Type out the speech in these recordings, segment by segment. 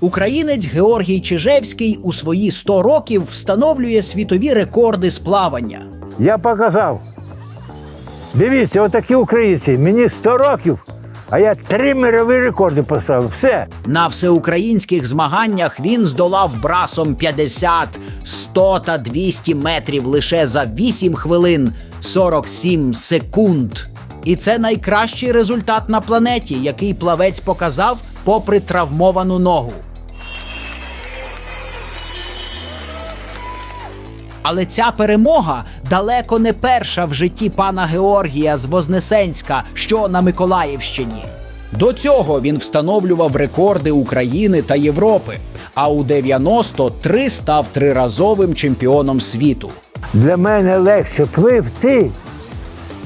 Українець Георгій Чижевський у свої 100 років встановлює світові рекорди з плавання. Я показав. Дивіться, отакі українці. Мені 100 років, а я три мирові рекорди поставив. Все. На всеукраїнських змаганнях він здолав брасом 50, 100 та 200 метрів лише за 8 хвилин 47 секунд. І це найкращий результат на планеті, який плавець показав попри травмовану ногу. Але ця перемога далеко не перша в житті пана Георгія з Вознесенська, що на Миколаївщині. До цього він встановлював рекорди України та Європи, а у 93 став триразовим чемпіоном світу. Для мене легше пливти,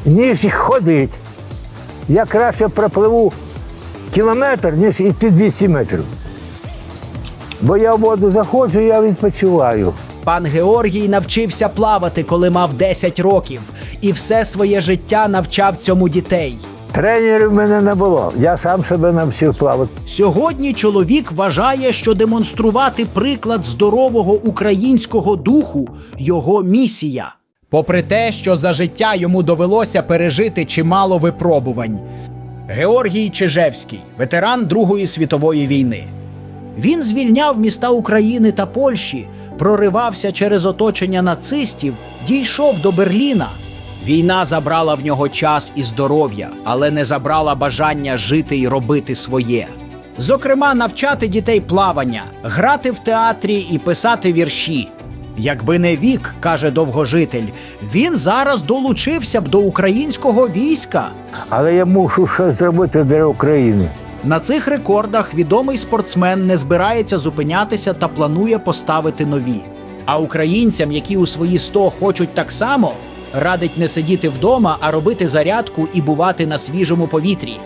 ніж ходити. Я краще пропливу кілометр, ніж йти 200 метрів. Бо я в воду заходжу, я відпочиваю. Пан Георгій навчився плавати, коли мав 10 років, і все своє життя навчав цьому дітей. Тренерів в мене не було. Я сам себе навчив плавати. Сьогодні чоловік вважає, що демонструвати приклад здорового українського духу його місія. Попри те, що за життя йому довелося пережити чимало випробувань. Георгій Чижевський, ветеран Другої світової війни. Він звільняв міста України та Польщі, проривався через оточення нацистів, дійшов до Берліна. Війна забрала в нього час і здоров'я, але не забрала бажання жити і робити своє. Зокрема, навчати дітей плавання, грати в театрі і писати вірші. Якби не вік, каже довгожитель, він зараз долучився б до українського війська. Але я мушу щось зробити для України. На цих рекордах відомий спортсмен не збирається зупинятися та планує поставити нові. А українцям, які у свої 100 хочуть так само, радить не сидіти вдома, а робити зарядку і бувати на свіжому повітрі.